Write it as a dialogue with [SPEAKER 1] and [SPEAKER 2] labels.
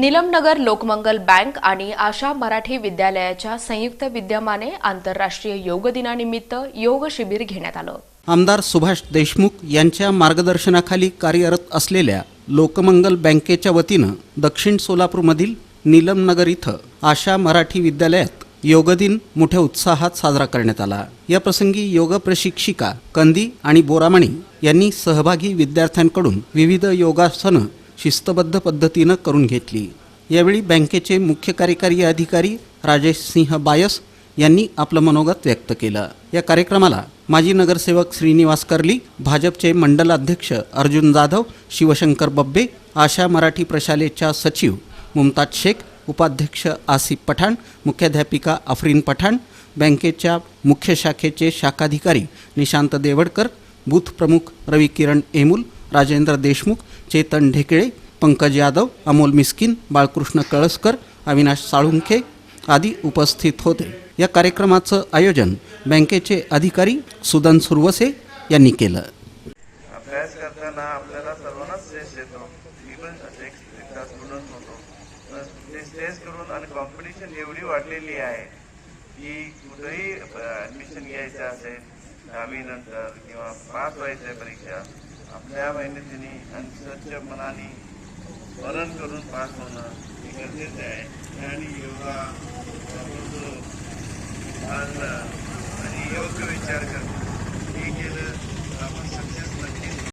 [SPEAKER 1] निलमनगर Lokmangal bank आणि आशा मराठी विद्यालयाच्या संयुक्त विद्यमाने आंतरराष्ट्रीय योग दिनानिमित्त योग शिबिर घेण्यात आलं.
[SPEAKER 2] आमदार सुभाष देशमुख यांच्या मार्गदर्शनाखाली कार्यरत असलेल्या लोकमंगल बँकेच्या वतीनं दक्षिण सोलापूरमधील निलमनगर इथं आशा मराठी विद्यालयात योगदिन मोठ्या उत्साहात साजरा करण्यात आला. या प्रसंगी योग प्रशिक्षिका कंदी आणि बोरामणी यांनी सहभागी विद्यार्थ्यांकडून विविध योगासनं शिस्तबद्ध पद्धतीनं करून घेतली. यावेळी बँकेचे मुख्य कार्यकारी अधिकारी राजेश सिंह बायस यांनी आपलं मनोगत व्यक्त केलं. या कार्यक्रमाला माजी नगरसेवक श्रीनिवास कर्ली भाजपचे मंडल अध्यक्ष अर्जुन जाधव शिवशंकर बब्बे आशा मराठी प्रशालेच्या सचिव मुमताज शेख उपाध्यक्ष आसिफ पठाण मुख्याध्यापिका अफरीन पठाण बँकेच्या मुख्य शाखेचे शाखाधिकारी निशांत देवडकर बूथ प्रमुख रवी किरण एमुल राजेंद्र देशमुख चेतन ढेकळे पंकज यादव अमोल मिस्किन बाळकृष्ण कळसकर अविनाश साळुंखे आदी उपस्थित होते. या कार्यक्रमाचं आयोजन बँकेचे अधिकारी सुदन सुरवसे यांनी केलं.
[SPEAKER 3] अभ्यास करताना आपल्याला सर्वांनाच स्ट्रेस येतो मी पण एक एकदा स्टुडंट होतो. ते स्ट्रेस करून आणि कॉम्पिटिशन एवढी वाढलेली आहे की कुठेही ॲडमिशन घ्यायचं असेल दहावीनंतर किंवा पास व्हायचं परीक्षा आपल्या मेहनतीने आणि स्वच्छ मनाने वरण करून पास होणं हे गरजेचं आहे. आणि योगा आणि योग्य विचार करणं.